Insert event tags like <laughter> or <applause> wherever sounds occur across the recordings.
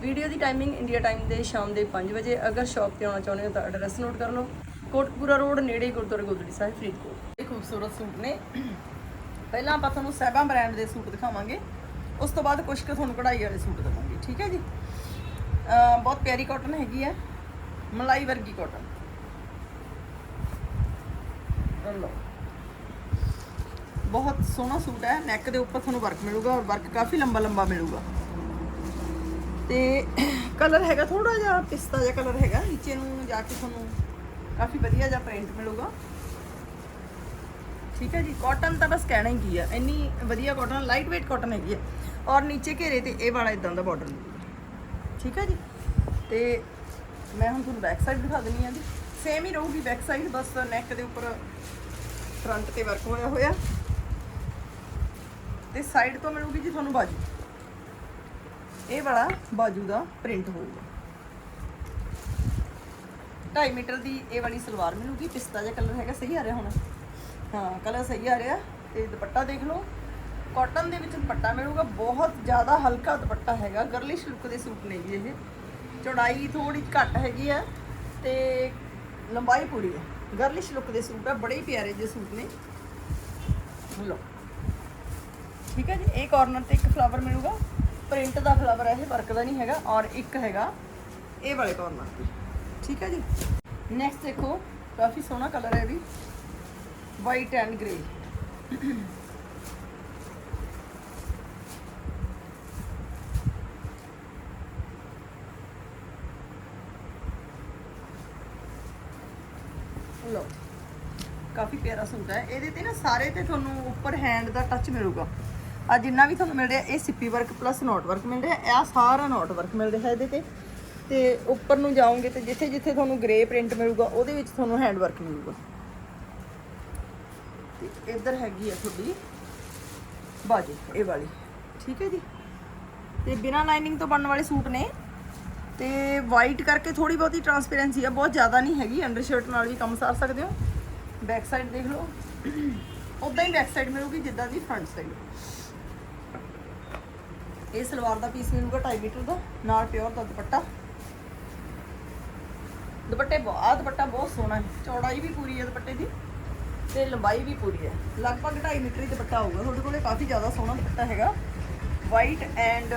Video ਦੀ timing India time ਦੇ ਸ਼ਾਮ ਦੇ 5 ਵਜੇ। ਅਗਰ ਸ਼ਾਪ ਤੇ ਆਉਣਾ ਚਾਹੁੰਦੇ ਹੋ ਤਾਂ ਐਡਰੈਸ ਨੋਟ ਕਰ ਲਓ। ਕੋਟਕਪੂਰਾ ਰੋਡ, ਨੇੜੇ ਗੁਰਦੁਆਰਾ ਗੋਦੜੀ ਸਾਹਿਬ, ਫਰੀਦਕੋਟ। ਇਹ ਖੂਬਸੂਰਤ ਸੂਟ ਨੇ। ਪਹਿਲਾਂ ਆਪਾਂ ਤੁਹਾਨੂੰ ਸਹਿਬਾ ਬ੍ਰਾਂਡ ਦੇ ਸੂਟ ਦਿਖਾਵਾਂਗੇ। ਉਸ ਤੋਂ ਬਾਅਦ ਕੁਝ ਕੁ ਤੁਹਾਨੂੰ ਕਢਾਈ ਵਾਲੇ ਸੂਟ ਦਿਖਾਵਾਂਗੇ, ਠੀਕ ਹੈ ਜੀ? ਬਹੁਤ ਪਿਆਰੀ ਕਾਟਨ ਹੈਗੀ ਹੈ। ਮਲਾਈ ਵਰਗੀ ਕਾਟਨ ਲਓ। ਬਹੁਤ ਸੋਹਣਾ ਸੂਟ ਹੈ। ਨੈਕ ਦੇ ਉੱਪਰ ਤੁਹਾਨੂੰ ਵਰਕ ਮਿਲੂਗਾ ਔਰ ਵਰਕ ਕਾਫੀ ਲੰਬਾ ਲੰਬਾ ਮਿਲੂਗਾ। ਤੇ ਕਲਰ ਹੈਗਾ ਥੋੜਾ ਜਿਹਾ ਪਿਸਤਾ ਜਿਹਾ ਕਲਰ ਹੈਗਾ, ਨੀਚੇ ਨੂੰ ਜਾ ਕੇ ਤੁਹਾਨੂੰ ਕਾਫੀ ਵਧੀਆ ਜਿਹਾ ਪ੍ਰਿੰਟ ਮਿਲੂਗਾ। ਠੀਕ ਹੈ ਜੀ ਕਾਟਨ ਤਾਂ ਬਸ ਕਹਿਣਾ ਹੀ ਕੀ ਆ ਇੰਨੀ ਵਧੀਆ ਕਾਟਨ ਲਾਈਟ weight ਕਾਟਨ ਹੈਗੀ ਹੈ। ਔਰ ਨੀਚੇ ਘੇਰੇ ਤੇ ਇਹ ਵਾਲਾ ਇਦਾਂ ਦਾ ਬਾਰਡਰ ਮਿਲੂਗਾ ਠੀਕ ਹੈ ਜੀ, ਤੇ ਮੈਂ ਹੁਣ ਤੁਹਾਨੂੰ ਬੈਕ ਸਾਈਡ ਦਿਖਾ ਦਿੰਨੀ ਆ ਜੀ। ਸੇਮ ਹੀ ਰਹੂਗੀ ਬੈਕ ਸਾਈਡ ਬਸ ਨੈਕ ਦੇ ਉੱਪਰ ਫਰੰਟ ਤੇ ਵਰਕ ਹੋਇਆ ਹੋਇਆ। ਤੇ ਸਾਈਡ ਤੋਂ ਮਿਲੂਗੀ ਜੀ ਤੁਹਾਨੂੰ ਬਾਜੂ। ਇਹ ਵਾਲਾ ਬਾਜੂ ਦਾ ਪ੍ਰਿੰਟ ਹੋਊਗਾ। 2.5 ਮੀਟਰ ਦੀ ਇਹ ਵਾਲੀ ਸਲਵਾਰ ਮਿਲੂਗੀ। ਪਿਸਤਾ ਜਿਹਾ ਕਲਰ ਹੈਗਾ, ਸਹੀ ਆ ਰਿਹਾ ਹੁਣ। ਹਾਂ ਕਲਰ ਸਹੀ ਆ ਰਿਹਾ। ਤੇ ਦੁਪੱਟਾ ਦੇਖ ਲਓ। ਕਾਟਨ ਦੇ ਵਿੱਚ ਦੁਪੱਟਾ ਮਿਲੂਗਾ। ਬਹੁਤ ਜ਼ਿਆਦਾ ਹਲਕਾ ਦੁਪੱਟਾ ਹੈਗਾ। ਗਰਲਿਸ਼ ਲੁੱਕ ਦੇ ਸੂਟ ਨੇ ਜੀ ਇਹ। ਚੌੜਾਈ ਥੋੜੀ ਘੱਟ ਹੈਗੀ ਆ ਤੇ ਲੰਬਾਈ ਪੂਰੀ ਹੈ ਗਰਲਿਸ਼ ਲੁੱਕ ਦੇ ਸੂਟ ਆ। ਬੜੇ ਹੀ ਪਿਆਰੇ ਜਿਹੇ ਸੂਟ ਨੇ। ਲਓ। ਠੀਕ ਹੈ ਜੀ। ਇਹ ਕਾਰਨਰ ਤੇ ਇੱਕ ਫਲਾਵਰ ਮਿਲੂਗਾ। ਪ੍ਰਿੰਟ ਦਾ ਫਲਾਵਰ ਹੈ, ਇਹ ਵਰਕ ਦਾ ਨਹੀਂ ਹੈਗਾ ਔਰ ਇੱਕ ਹੈਗਾ ਇਹ ਵਾਲੇ ਕਾਰਨਰ ਠੀਕ ਹੈ ਜੀ? ਨੈਕਸਟ ਦੇਖੋ, ਕਾਫੀ ਸੋਹਣਾ ਕਲਰ ਹੈ ਇਹ ਵੀ। ਵਾਈਟ ਐਂਡ ਗ੍ਰੇ ਲਓ, ਕਾਫੀ ਪਿਆਰਾ ਸੂਟ ਹੈ। ਇਹਦੇ ਤੇ ਨਾ ਸਾਰੇ ਤੇ ਤੁਹਾਨੂੰ ਉੱਪਰ ਹੈਂਡ ਦਾ ਟੱਚ ਮਿਲੂਗਾ। ਆ ਜਿੰਨਾ ਵੀ ਤੁਹਾਨੂੰ ਮਿਲ ਰਿਹਾ, ਇਹ ਸਿੱਪੀ ਵਰਕ ਪਲੱਸ ਨੋਟ ਵਰਕ ਮਿਲ ਰਿਹਾ, ਇਹ ਸਾਰਾ ਨੋਟ ਵਰਕ ਮਿਲ ਰਿਹਾ ਇਹਦੇ ਤੇ। ਤੇ ਉੱਪਰ ਨੂੰ ਜਾਓਗੇ ਤੇ ਜਿੱਥੇ ਜਿੱਥੇ ਤੁਹਾਨੂੰ ਗ੍ਰੇ ਪ੍ਰਿੰਟ ਮਿਲੂਗਾ, ਉਹਦੇ ਵਿੱਚ ਤੁਹਾਨੂੰ ਹੈਂਡ ਵਰਕ ਮਿਲੂਗਾ। ਤੇ ਇੱਧਰ ਹੈਗੀ ਆ ਤੁਹਾਡੀ ਬਾਜੂ, ਇਹ ਵਾਲੀ। ਠੀਕ ਹੈ ਜੀ? ਤੇ ਬਿਨਾ ਲਾਈਨਿੰਗ ਤੋਂ ਬਣਨ ਵਾਲੇ ਸੂਟ ਨੇ। ਤੇ ਵਾਈਟ ਕਰਕੇ ਥੋੜੀ ਬਹੁਤੀ ਟਰਾਂਸਪੇਰੈਂਸੀ ਆ, ਬਹੁਤ ਜ਼ਿਆਦਾ ਨਹੀਂ ਹੈਗੀ ਅੰਡਰ ਸ਼ਰਟ ਨਾਲ ਵੀ ਕੰਮ ਸਾਰ ਸਕਦੇ ਹੋ। ਬੈਕ ਸਾਈਡ ਦੇਖ ਲਓ। ਉਦਾਂ ਹੀ ਬੈਕ ਸਾਈਡ ਮਿਲੂਗੀ, ਜਿੱਦਾਂ ਦੀ ਫਰੰਟ ਸਾਈਡ ਇਹ ਸਲਵਾਰ ਦਾ ਪੀਸ ਮਿਲੂਗਾ 2.5 ਮੀਟਰ ਦਾ, ਨਾਲ ਪਿਓਰ ਦਾ ਦੁਪੱਟਾ ਦੁਪੱਟੇ ਬਹੁਤ ਦੁਪੱਟਾ ਬਹੁਤ ਸੋਹਣਾ ਹੈ। ਚੌੜਾਈ ਵੀ ਪੂਰੀ ਹੈ ਦੁਪੱਟੇ ਦੀ ਤੇ ਲੰਬਾਈ ਵੀ ਪੂਰੀ ਹੈ। ਲਗਭਗ 2.5 ਮੀਟਰ ਹੀ ਦੁਪੱਟਾ ਹੋਊਗਾ। ਤੁਹਾਡੇ ਕੋਲੇ ਕਾਫੀ ਜ਼ਿਆਦਾ ਸੋਹਣਾ ਦੁਪੱਟਾ ਹੈਗਾ। ਵਾਈਟ ਐਂਡ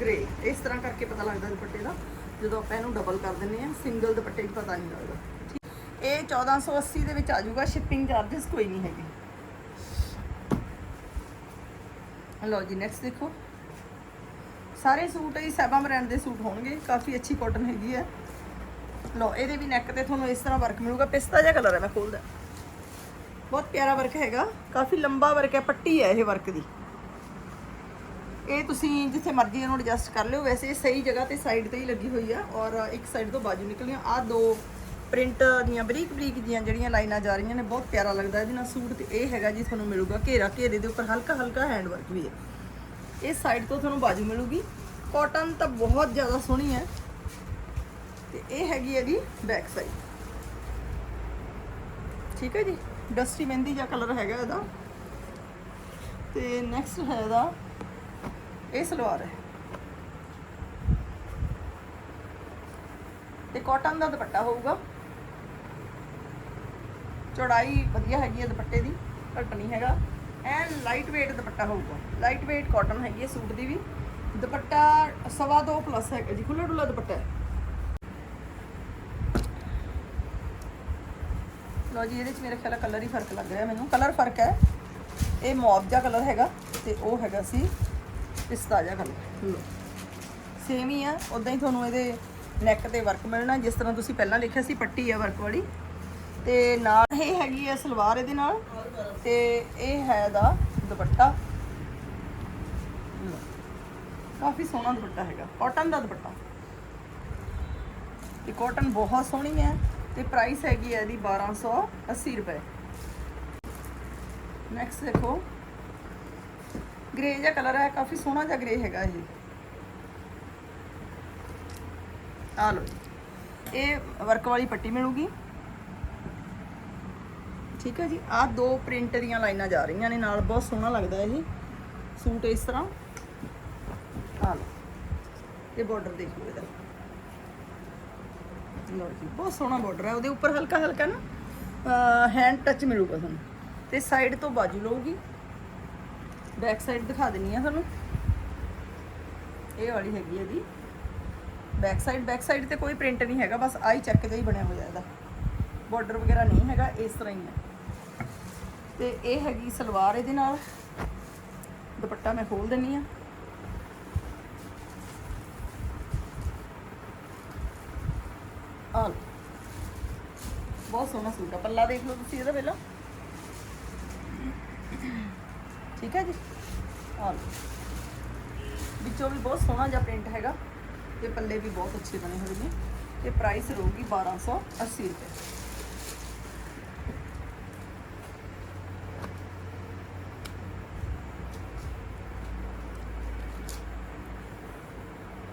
ਗ੍ਰੇ ਇਸ ਤਰ੍ਹਾਂ ਕਰਕੇ ਪਤਾ ਲੱਗਦਾ ਦੁਪੱਟੇ ਦਾ। ਜਦੋਂ ਆਪਾਂ ਇਹਨੂੰ ਡਬਲ ਕਰ ਦਿੰਨੇ ਆ ਸਿੰਗਲ ਦੁਪੱਟੇ 'ਚ ਪਤਾ ਨਹੀਂ ਲੱਗਦਾ। ਠੀਕ। ਇਹ 1480 ਦੇ ਵਿੱਚ ਆ ਜਾਊਗਾ। ਸ਼ਿਪਿੰਗ ਚਾਰजेस ਕੋਈ ਨਹੀਂ ਹੈਗੇ। ਲਓ ਜੀ ਨੈਕਸਟ ਦੇਖੋ। ਸਾਰੇ ਸੂਟ ਹੀ ਸੈਬਾ ਬ੍ਰਾਂਡ ਦੇ ਸੂਟ ਹੋਣਗੇ, ਕਾਫੀ ਅੱਛੀ ਕਾਟਨ ਹੈਗੀ ਹੈ। ਲਓ, ਇਹਦੇ ਵੀ ਨੈਕ ਤੇ ਤੁਹਾਨੂੰ ਇਸ ਤਰ੍ਹਾਂ ਵਰਕ ਮਿਲੂਗਾ, ਪਿਸਤਾ ਜਿਹਾ ਕਲਰ ਹੈ, ਮੈਂ ਖੋਲਦਾ। ਬਹੁਤ ਪਿਆਰਾ ਵਰਕ ਹੈਗਾ, ਕਾਫੀ ਲੰਬਾ ਵਰਕ ਹੈ, ਪੱਟੀ ਹੈ ਇਹ ਵਰਕ ਦੀ। ਇਹ ਤੁਸੀਂ ਜਿੱਥੇ ਮਰਜ਼ੀ ਇਹਨੂੰ ਐਡਜਸਟ ਕਰ ਲਿਓ, ਵੈਸੇ ਇਹ ਸਹੀ ਜਗ੍ਹਾ ਤੇ ਸਾਈਡ ਤੇ ਹੀ ਲੱਗੀ ਹੋਈ ਆ ਔਰ ਇੱਕ ਸਾਈਡ ਤੋਂ ਬਾਜੂ ਨਿਕਲੀਆਂ। ਆ ਦੋ ਪ੍ਰਿੰਟ ਦੀਆਂ, ਬਰੀਕ ਬਰੀਕ ਦੀਆਂ ਜਿਹੜੀਆਂ ਲਾਈਨਾਂ ਜਾ ਰਹੀਆਂ ਨੇ, ਬਹੁਤ ਪਿਆਰਾ ਲੱਗਦਾ ਇਹਦੇ ਨਾਲ ਸੂਟ ਤੇ ਇਹ ਹੈਗਾ ਜੀ, ਤੁਹਾਨੂੰ ਮਿਲੂਗਾ ਘੇਰਾ, ਘੇਰੇ ਦੇ ਉੱਪਰ ਹਲਕਾ ਹਲਕਾ ਹੈਂਡ ਵਰਕ ਵੀ ਹੈ। ਇਹ ਸਾਈਡ ਤੋਂ ਤੁਹਾਨੂੰ ਬਾਜੂ ਮਿਲੂਗੀ। ਕਾਟਨ ਤਾਂ ਬਹੁਤ ਜ਼ਿਆਦਾ ਸੋਹਣੀ ਹੈ। ਤੇ ਇਹ ਹੈਗੀ ਇਹਦੀ ਬੈਕ ਸਾਈਡ ਠੀਕ ਹੈ ਜੀ? ਡਸਟੀ ਮਹਿੰਦੀ ਜਿਹਾ ਕਲਰ ਹੈਗਾ ਇਹਦਾ। ਤੇ ਨੈਕਸਟ ਹੈ ਇਹਦਾ, ਇਹ ਸਲਵਾਰ ਹੈ। ਤੇ ਕਾਟਨ ਦਾ ਦੁਪੱਟਾ ਹੋਊਗਾ। ਚੌੜਾਈ ਵਧੀਆ ਹੈਗੀ ਹੈ ਦੁਪੱਟੇ ਦੀ, ਘੱਟ ਨਹੀਂ ਹੈਗਾ। ਐਨ ਲਾਈਟ weight ਦੁਪੱਟਾ ਹੋਊਗਾ। ਲਾਈਟ weight ਕਾਟਨ ਹੈਗੀ ਹੈ ਸੂਟ ਦੀ ਵੀ। ਦੁਪੱਟਾ ਸਵਾ ਦੋ ਪਲੱਸ ਹੈਗਾ ਜੀ ਖੁੱਲਾ ਡੁੱਲਾ ਦੁਪੱਟਾ ਹੈ। ਲੋ ਜੀ, ਇਹਦੇ ਚ ਮੇਰੇ ਖਿਆਲ ਕਲਰ ਹੀ ਫ਼ਰਕ ਲੱਗ ਰਿਹਾ ਮੈਨੂੰ। ਕਲਰ ਫ਼ਰਕ ਹੈ। ਇਹ ਮੌਬ ਜਿਹਾ ਕਲਰ ਹੈਗਾ ਤੇ ਉਹ ਹੈਗਾ ਸੀ ਪਿਸਤਾ ਜਿਹਾ ਕਲਰ ਲੋ ਸੇਮ ਹੀ ਆ ਉਦਾਂ ਹੀ ਤੁਹਾਨੂੰ ਇਹਦੇ ਨੈਕ ਤੇ ਵਰਕ ਮਿਲਣਾ, ਜਿਸ ਤਰ੍ਹਾਂ ਤੁਸੀਂ ਪਹਿਲਾਂ ਲਿਖਿਆ ਸੀ ਪੱਟੀ ਆ ਵਰਕ ਵਾਲੀ। ਤੇ ਨਾਲ ਇਹ ਹੈਗੀ ਹੈ ਸਲਵਾਰ ਇਹਦੇ ਨਾਲ। ਤੇ ਇਹ ਹੈ ਦਾ ਦੁਪੱਟਾ। ਕਾਫੀ ਸੋਹਣਾ ਦੁਪੱਟਾ ਹੈਗਾ ਕਾਟਨ ਦਾ ਦੁਪੱਟਾ। ਇਹ ਕਾਟਨ ਬਹੁਤ ਸੋਹਣੀ ਹੈ ਤੇ ਪ੍ਰਾਈਸ ਹੈਗੀ ਹੈ ਇਹਦੀ 1280 ਰੁਪਏ। ਨੈਕਸਟ ਦੇਖੋ ਗ੍ਰੇ ਜਿਹਾ ਕਲਰ ਹੈ, ਕਾਫੀ ਸੋਹਣਾ ਜਿਹਾ ਗ੍ਰੇ ਹੈਗਾ ਇਹ। ਆ ਲਓ ਜੀ। ਇਹ ਵਰਕ ਵਾਲੀ ਪੱਟੀ ਮਿਲੂਗੀ। ਠੀਕ ਹੈ ਜੀ? ਆਹ ਦੋ ਪ੍ਰਿੰਟ ਦੀਆਂ ਲਾਈਨਾਂ ਜਾ ਰਹੀਆਂ ਨੇ ਨਾਲ, ਬਹੁਤ ਸੋਹਣਾ ਲੱਗਦਾ ਇਹ। ਸੂਟ ਇਸ ਤਰ੍ਹਾਂ। ਆ ਲਓ। ਇਹ ਬਾਰਡਰ ਦੇਖ ਲਓ ਇਹਦਾ। ਲਓ ਜੀ, ਬਹੁਤ ਸੋਹਣਾ ਬਾਰਡਰ ਹੈ। ਉਹਦੇ ਉੱਪਰ ਹਲਕਾ ਹਲਕਾ ਨਾ ਹੈਂਡ ਟੱਚ ਮਿਲੂਗਾ ਤੁਹਾਨੂੰ। ਤੇ ਸਾਈਡ ਤੋਂ ਬਾਜੂ ਲਊਗੀ। ਬੈਕ ਸਾਈਡ ਦਿਖਾ ਦਿੰਨੀ ਆ ਤੁਹਾਨੂੰ। ਇਹ ਵਾਲੀ ਹੈਗੀ ਇਹਦੀ। ਬੈਕ ਸਾਈਡ ਬੈਕ ਸਾਈਡ ਤੇ ਕੋਈ ਪ੍ਰਿੰਟ ਨਹੀਂ ਹੈਗਾ, ਬਸ ਆਈ ਚੈੱਕ ਜਿਹਾ ਹੀ ਬਣਿਆ ਹੋਇਆ ਇਹਦਾ। ਬਾਰਡਰ ਵਗੈਰਾ ਨਹੀਂ ਹੈਗਾ, ਇਸ ਤਰ੍ਹਾਂ ਹੀ ਹੈ। ਤੇ ਇਹ ਹੈਗੀ ਸਲਵਾਰ ਇਹਦੇ ਨਾਲ। ਦੁਪੱਟਾ ਮੈਂ ਖੋਲ ਦਿੰਨੀ ਆ। ਆਲ ਬਹੁਤ ਸੋਹਣਾ ਸੂਟ ਆ। ਪੱਲਾ ਦੇਖ ਲਓ ਤੁਸੀਂ ਇਹਦਾ ਪਹਿਲਾਂ। ਠੀਕ ਹੈ ਜੀ? ਆਲ ਵਿੱਚੋਂ ਵੀ ਬਹੁਤ ਸੋਹਣਾ ਜਿਹਾ ਪ੍ਰਿੰਟ ਹੈਗਾ। ਤੇ ਪੱਲੇ ਵੀ ਬਹੁਤ ਅੱਛੇ ਬਣੇ ਹੋਏ ਨੇ। ਤੇ ਪ੍ਰਾਈਸ ਰਹੂਗੀ 1280 ਰੁਪਏ।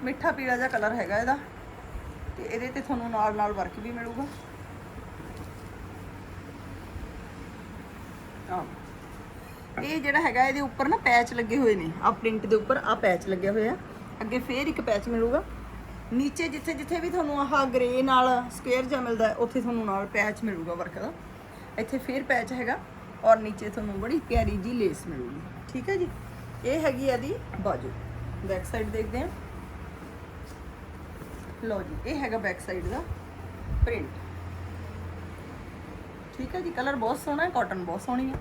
ਮਿੱਠਾ ਪੀਲਾ ਜਿਹਾ ਕਲਰ ਹੈਗਾ ਇਹਦਾ। ਤੇ ਇਹਦੇ ਤੇ ਤੁਹਾਨੂੰ ਨਾਲ ਨਾਲ ਵਰਕ ਵੀ ਮਿਲੂਗਾ। ਇਹ ਜਿਹੜਾ ਹੈਗਾ ਇਹਦੇ ਉੱਪਰ ਨਾ ਪੈਚ ਲੱਗੇ ਹੋਏ ਨੇ। ਆ ਪ੍ਰਿੰਟ ਦੇ ਉੱਪਰ ਆ ਪੈਚ ਲੱਗਿਆ ਹੋਇਆ। ਅੱਗੇ ਫੇਰ ਇੱਕ ਪੈਚ ਮਿਲੂਗਾ। ਨੀਚੇ ਜਿੱਥੇ ਜਿੱਥੇ ਵੀ ਤੁਹਾਨੂੰ ਆਹ ਗ੍ਰੇ ਨਾਲ ਸਕੁਅਰ ਜਿਹਾ ਮਿਲਦਾ ਉੱਥੇ ਤੁਹਾਨੂੰ ਨਾਲ ਪੈਚ ਮਿਲੂਗਾ ਵਰਕ ਦਾ। ਇੱਥੇ ਫੇਰ ਪੈਚ ਹੈਗਾ ਔਰ ਨੀਚੇ ਤੁਹਾਨੂੰ ਬੜੀ ਪਿਆਰੀ ਜੀ ਲੇਸ ਮਿਲੂਗੀ। ਠੀਕ ਹੈ ਜੀ? ਇਹ ਹੈਗੀ ਆ ਇਹਦੀ ਬਾਜੂ। ਬੈਕ ਸਾਈਡ ਦੇਖਦੇ ਹਾਂ। ਲਓ ਜੀ, ਇਹ ਹੈਗਾ ਬੈਕ ਸਾਈਡ ਦਾ ਪ੍ਰਿੰਟ ਠੀਕ ਹੈ ਜੀ ਕਲਰ ਬਹੁਤ ਸੋਹਣਾ ਹੈ ਕਾਟਨ ਬਹੁਤ ਸੋਹਣੀ ਹੈ।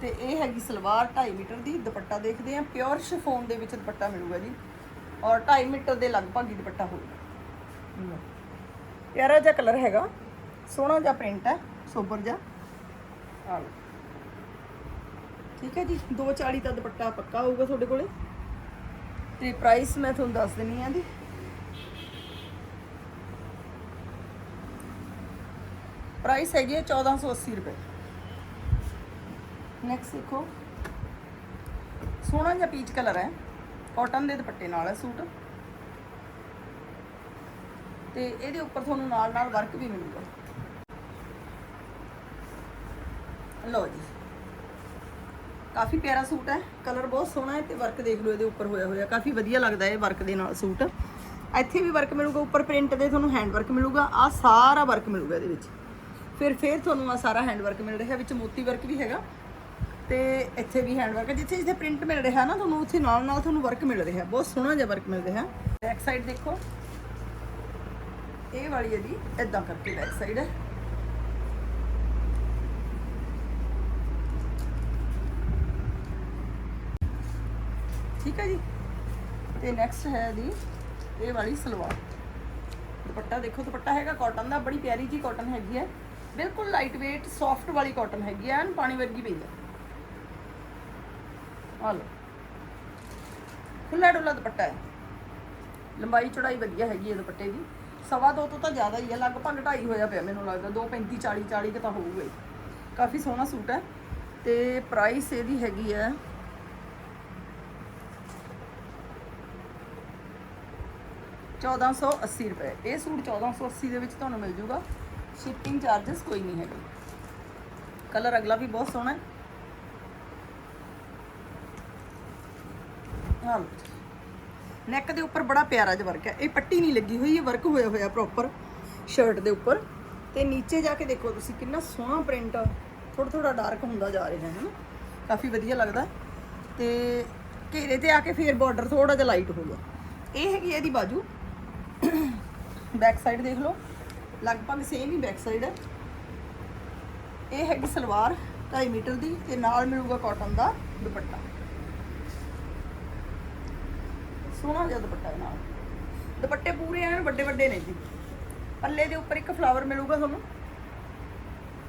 ਤੇ ਇਹ ਹੈਗੀ ਸਲਵਾਰ 2.5 ਮੀਟਰ ਦੀ, ਦੁਪੱਟਾ ਦੇਖਦੇ ਆ ਪਿਓਰ ਸ਼ਿਫੋਨ ਦੇ ਵਿੱਚ ਦੁਪੱਟਾ ਮਿਲੂਗਾ ਜੀ। ਔਰ 2.5 ਮੀਟਰ ਦੇ ਲਗਭਗ ਹੀ ਦੁਪੱਟਾ ਹੋਊਗਾ। ਪਿਆਰਾ ਜਿਹਾ ਕਲਰ ਹੈਗਾ। ਸੋਹਣਾ ਜਿਹਾ ਪ੍ਰਿੰਟ ਹੈ, ਸੋਬਰ ਜਿਹਾ। ਆ ਲਓ। ਠੀਕ ਹੈ ਜੀ 240 ਦਾ ਦੁਪੱਟਾ ਪੱਕਾ ਹੋਊਗਾ ਤੁਹਾਡੇ ਕੋਲੇ। ਤੇ ਪ੍ਰਾਈਸ ਮੈਂ ਤੁਹਾਨੂੰ ਦੱਸ ਦਿੰਨੀ ਆ ਜੀ। ਪ੍ਰਾਈਸ ਹੈਗੀ ਹੈ 1480 ਰੁਪਏ। ਨੈਕਸਟ ਦੇਖੋ। ਸੋਹਣਾ ਜਿਹਾ ਪੀਚ ਕਲਰ ਹੈ। ਕਾਟਨ ਦੇ ਦੁਪੱਟੇ ਨਾਲ ਹੈ ਸੂਟ। ਤੇ ਇਹਦੇ ਉੱਪਰ ਤੁਹਾਨੂੰ ਨਾਲ ਨਾਲ ਵਰਕ ਵੀ ਮਿਲੂਗਾ। ਲਓ ਜੀ। ਕਾਫੀ ਪਿਆਰਾ ਸੂਟ ਹੈ। ਕਲਰ ਬਹੁਤ ਸੋਹਣਾ ਹੈ ਤੇ ਵਰਕ ਦੇਖ ਲਓ ਇਹਦੇ ਉੱਪਰ ਹੋਇਆ ਹੋਇਆ। ਕਾਫੀ ਵਧੀਆ ਲੱਗਦਾ ਹੈ ਵਰਕ ਦੇ ਨਾਲ ਸੂਟ। ਇੱਥੇ ਵੀ ਵਰਕ ਮਿਲੂਗਾ। ਉੱਪਰ ਪ੍ਰਿੰਟ ਦੇ ਤੁਹਾਨੂੰ ਹੈਂਡ ਵਰਕ ਮਿਲੂਗਾ। ਆ ਸਾਰਾ ਵਰਕ ਮਿਲੂਗਾ ਇਹਦੇ ਵਿੱਚ। ਫਿਰ ਫਿਰ ਤੁਹਾਨੂੰ ਆ ਸਾਰਾ ਹੈਂਡ ਵਰਕ ਮਿਲ ਰਿਹਾ, ਵਿੱਚ ਮੋਤੀ ਵਰਕ ਵੀ ਹੈਗਾ ਤੇ ਇੱਥੇ ਵੀ ਹੈਂਡ ਵਰਕ ਹੈ। ਜਿੱਥੇ ਜਿੱਥੇ ਪ੍ਰਿੰਟ ਮਿਲ ਰਿਹਾ ਨਾ ਤੁਹਾਨੂੰ, ਉੱਥੇ ਨਾਲ ਨਾਲ ਤੁਹਾਨੂੰ ਵਰਕ ਮਿਲ ਰਿਹਾ। ਬਹੁਤ ਸੋਹਣਾ ਜਿਹਾ ਵਰਕ ਮਿਲ ਰਿਹਾ। ਬੈਕ ਸਾਈਡ ਦੇਖੋ। ਇਹ ਵਾਲੀ ਇਹਦੀ ਇਦਾਂ ਕਰਕੇ ਬੈਕ ਸਾਈਡ ਹੈ। ਠੀਕ ਹੈ ਜੀ। ਤੇ ਨੈਕਸਟ ਹੈ ਇਹਦੀ ਇਹ ਵਾਲੀ ਸਲਵਾਰ। ਦੁਪੱਟਾ ਦੇਖੋ, ਦੁਪੱਟਾ ਹੈਗਾ ਕਾਟਨ ਦਾ, ਬੜੀ ਪਿਆਰੀ ਜੀ ਕਾਟਨ ਹੈਗੀ ਹੈ। ਬਿਲਕੁਲ ਲਾਈਟ weight ਸੌਫਟ ਵਾਲੀ ਕਾਟਨ ਹੈਗੀ ਹੈ ਐਨ ਪਾਣੀ ਵਰਗੀ ਪਈ ਹੈ ਆ ਲਓ। ਖੁੱਲਾ ਡੁੱਲਾ ਦੁਪੱਟਾ ਹੈ। ਲੰਬਾਈ, ਚੌੜਾਈ ਵਧੀਆ ਹੈਗੀ ਹੈ ਦੁਪੱਟੇ ਦੀ। ਸਵਾ ਦੋ ਤੋਂ ਤਾਂ ਜ਼ਿਆਦਾ ਹੀ ਹੈ ਲਗਭਗ ਢਾਈ ਹੋਇਆ ਪਿਆ ਮੈਨੂੰ ਲੱਗਦਾ 235 40 40 ਕੁ ਤਾਂ ਹੋਊਗਾ ਹੀ। ਕਾਫੀ ਸੋਹਣਾ ਸੂਟ ਹੈ ਤੇ ਪ੍ਰਾਈਸ ਇਹਦੀ ਹੈਗੀ ਹੈ ਚੌਦਾਂ ਸੌ ਅੱਸੀ ਰੁਪਏ। ਇਹ ਸੂਟ 1480 ਦੇ ਵਿੱਚ ਤੁਹਾਨੂੰ ਮਿਲ ਜੂਗਾ। ਸ਼ਿਪਿੰਗ ਚਾਰजेस ਕੋਈ ਨਹੀਂ ਹੈਗੇ। ਕਲਰ ਅਗਲਾ ਵੀ ਬਹੁਤ ਸੋਹਣਾ ਹੈ। ਹਾਂ ਨੈਕ ਦੇ ਉੱਪਰ ਬੜਾ ਪਿਆਰਾ ਜਿਹਾ ਵਰਕ ਹੈ। ਇਹ ਪੱਟੀ ਨਹੀਂ ਲੱਗੀ ਹੋਈ, ਇਹ ਵਰਕ ਹੋਇਆ ਹੋਇਆ ਪ੍ਰੋਪਰ ਸ਼ਰਟ ਦੇ ਉੱਪਰ। ਤੇ ਨੀਚੇ ਜਾ ਕੇ ਦੇਖੋ ਤੁਸੀਂ ਕਿੰਨਾ ਸੋਹਣਾ ਪ੍ਰਿੰਟ ਥੋੜਾ ਥੋੜਾ ਡਾਰਕ ਹੁੰਦਾ ਜਾ ਰਿਹਾ ਹੈ ਨਾ। ਕਾਫੀ ਵਧੀਆ ਲੱਗਦਾ ਤੇ ਘੇਰੇ ਤੇ ਆ ਕੇ ਫੇਰ ਬਾਰਡਰ ਥੋੜਾ ਜਿਹਾ ਲਾਈਟ ਹੋ ਗਿਆ। ਇਹ ਹੈਗੀ ਇਹਦੀ ਬਾਜੂ। <coughs> ਬੈਕ ਸਾਈਡ ਦੇਖ ਲਓ। ਲਗਭਗ ਸੇਮ ਹੀ ਬੈਕ ਸਾਈਡ ਹੈ। ਇਹ ਹੈਗੀ ਸਲਵਾਰ 2.5 ਮੀਟਰ ਦੀ ਤੇ ਨਾਲ ਮਿਲੂਗਾ ਕਾਟਨ ਦਾ ਦੁਪੱਟਾ। ਸੋਹਣਾ ਜਿਹਾ ਦੁਪੱਟਾ ਨਾਲ। ਦੁਪੱਟੇ ਪੂਰੇ ਐਨ ਵੱਡੇ ਵੱਡੇ ਨੇ ਜੀ। ਪੱਲੇ ਦੇ ਉੱਪਰ ਇੱਕ ਫਲਾਵਰ ਮਿਲੂਗਾ ਤੁਹਾਨੂੰ।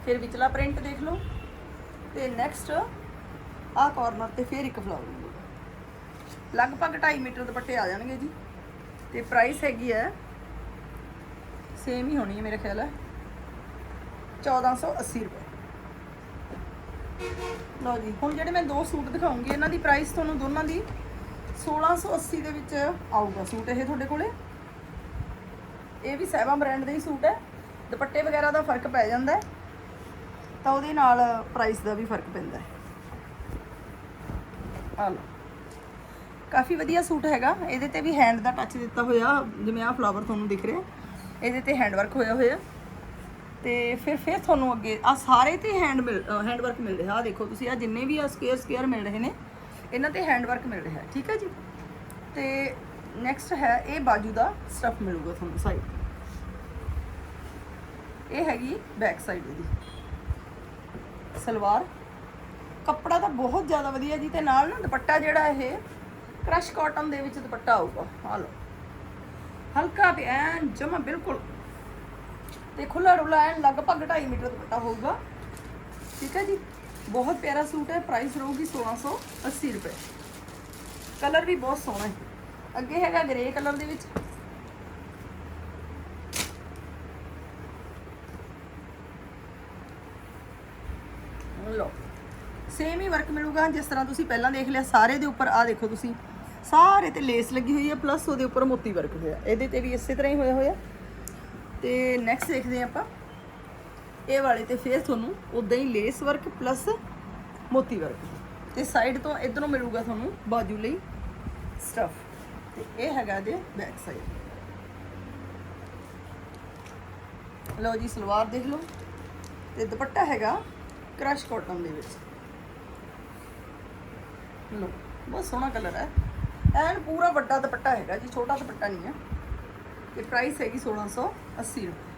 ਫਿਰ ਵਿਚਲਾ ਪ੍ਰਿੰਟ ਦੇਖ ਲਓ। ਤੇ ਨੈਕਸਟ ਆਹ ਕਾਰਨਰ ਤੇ ਫਿਰ ਇੱਕ ਫਲਾਵਰ ਮਿਲੂਗਾ। ਲਗਭਗ 2.5 ਮੀਟਰ ਦੁਪੱਟੇ ਆ ਜਾਣਗੇ ਜੀ। ਤੇ ਪ੍ਰਾਈਸ ਹੈਗੀ ਹੈ ਸੇਮ ਹੀ ਹੋਣੀ ਹੈ ਮੇਰੇ ਖਿਆਲ ਹੈ। 1480 ਰੁਪਏ। ਲਓ ਜੀ, ਹੁਣ ਜਿਹੜੇ ਮੈਂ ਦੋ ਸੂਟ ਦਿਖਾਉਂਗੀ, ਇਹਨਾਂ ਦੀ ਪ੍ਰਾਈਸ ਤੁਹਾਨੂੰ ਦੋਨਾਂ ਦੀ 1680 ਦੇ ਵਿੱਚ ਆਊਗਾ ਸੂਟ ਇਹ ਤੁਹਾਡੇ ਕੋਲੇ। ਇਹ ਵੀ ਸੈਵਾ ਬ੍ਰਾਂਡ ਦਾ ਹੀ ਸੂਟ ਹੈ। ਦੁਪੱਟੇ ਵਗੈਰਾ ਦਾ ਫ਼ਰਕ ਪੈ ਜਾਂਦਾ ਹੈ, ਤਾਂ ਉਹਦੇ ਨਾਲ ਪ੍ਰਾਈਸ ਦਾ ਵੀ ਫ਼ਰਕ ਪੈਂਦਾ ਹੈ। ਆ ਲਓ। ਕਾਫੀ ਵਧੀਆ ਸੂਟ ਹੈਗਾ। ਇਹਦੇ ਤੇ ਵੀ ਹੈਂਡ ਦਾ ਟੱਚ ਦਿੱਤਾ ਹੋਇਆ, ਜਿਵੇਂ ਆਹ ਫਲਾਵਰ ਤੁਹਾਨੂੰ ਦਿਖ ਰਿਹਾ। ਇਹਦੇ ਤੇ ਹੈਂਡ ਵਰਕ ਹੋਇਆ ਹੋਇਆ। ਤੇ ਫਿਰ ਫਿਰ ਤੁਹਾਨੂੰ ਅੱਗੇ ਆ ਸਾਰੇ ਤੇ ਹੈਂਡ ਮਿਲ ਹੈਂਡ ਵਰਕ ਮਿਲ ਰਿਹਾ। ਆ ਦੇਖੋ ਤੁਸੀਂ ਆ ਜਿੰਨੇ ਵੀ ਆ ਸਕੇਅਰ ਸਕੇਅਰ ਮਿਲ ਰਹੇ ਨੇ, ਇਹਨਾਂ ਤੇ ਹੈਂਡ ਵਰਕ ਮਿਲ ਰਿਹਾ ਠੀਕ ਹੈ ਜੀ? ਤੇ ਨੈਕਸਟ ਹੈ, ਇਹ ਬਾਜੂ ਦਾ ਸਟਫ ਮਿਲੂਗਾ ਤੁਹਾਨੂੰ ਸਾਈਡ ਇਹ ਹੈਗੀ ਬੈਕ ਸਾਈਡ ਇਹਦੀ। ਸਲਵਾਰ। ਕੱਪੜਾ ਤਾਂ ਬਹੁਤ ਜ਼ਿਆਦਾ ਵਧੀਆ ਜੀ, ਤੇ ਨਾਲ ਨਾ ਦੁਪੱਟਾ ਜਿਹੜਾ ਇਹ ਕ੍ਰਸ਼ ਕਾਟਨ ਦੇ ਵਿੱਚ ਦੁਪੱਟਾ ਆਊਗਾ। ਆ ਲਓ। ਹਲਕਾ ਤੇ ਐਨ ਜਮਾ ਬਿਲਕੁਲ ਤੇ ਖੁੱਲਾ ਡੁੱਲਾ ਐਨ ਲਗਭਗ 2.5 ਮੀਟਰ ਦੁਪੱਟਾ ਹੋਊਗਾ। ਠੀਕ ਹੈ ਜੀ? ਬਹੁਤ ਪਿਆਰਾ ਸੂਟ ਹੈ ਪ੍ਰਾਈਸ ਰਹੂਗੀ 1680 ਰੁਪਏ। ਕਲਰ ਵੀ ਬਹੁਤ ਸੋਹਣਾ ਹੈ। ਅੱਗੇ ਹੈਗਾ ਗ੍ਰੇ ਕਲਰ ਦੇ ਵਿੱਚ। ਲਓ ਸੇਮ ਹੀ ਵਰਕ ਮਿਲੂਗਾ, ਜਿਸ ਤਰ੍ਹਾਂ ਤੁਸੀਂ ਪਹਿਲਾਂ ਦੇਖ ਲਿਆ, ਸਾਰੇ ਦੇ ਉੱਪਰ ਆ ਦੇਖੋ ਤੁਸੀਂ। ਸਾਰੇ ਤੇ ਲੇਸ ਲੱਗੀ ਹੋਈ ਹੈ ਪਲੱਸ ਉਹਦੇ ਉੱਪਰ ਮੋਤੀ ਵਰਕ ਹੋਇਆ। ਇਹਦੇ ਤੇ ਵੀ ਇਸੇ ਤਰ੍ਹਾਂ ਹੀ ਹੋਇਆ ਹੋਇਆ। ਤੇ ਨੈਕਸਟ ਦੇਖਦੇ ਹਾਂ ਆਪਾਂ। ਇਹ ਵਾਲੇ ਤੇ ਫੇਰ ਤੁਹਾਨੂੰ ਉਦਾਂ ਹੀ ਲੇਸ ਵਰਕ ਪਲੱਸ ਮੋਤੀ ਵਰਕ ਤੇ ਸਾਈਡ ਤੋਂ ਇਧਰੋਂ ਮਿਲੂਗਾ ਤੁਹਾਨੂੰ ਬਾਜੂ ਲਈ ਸਟਫ ਤੇ ਇਹ ਹੈਗਾ ਜੇ ਬੈਕ ਸਾਈਡ ਲਓ ਜੀ, ਸਲਵਾਰ ਦੇਖ ਲਓ। ਤੇ ਦੁਪੱਟਾ ਹੈਗਾ ਕ੍ਰਸ਼ ਕਾਟਨ ਦੇ ਵਿੱਚ। ਲਓ, ਬਹੁਤ ਸੋਹਣਾ ਕਲਰ ਹੈ। ਐਨ ਪੂਰਾ ਵੱਡਾ ਦੁਪੱਟਾ ਹੈਗਾ ਜੀ, ਛੋਟਾ ਦੁਪੱਟਾ ਨਹੀਂ ਹੈ। ਤੇ ਪ੍ਰਾਈਸ ਹੈਗੀ 1680 ਰੁਪਏ।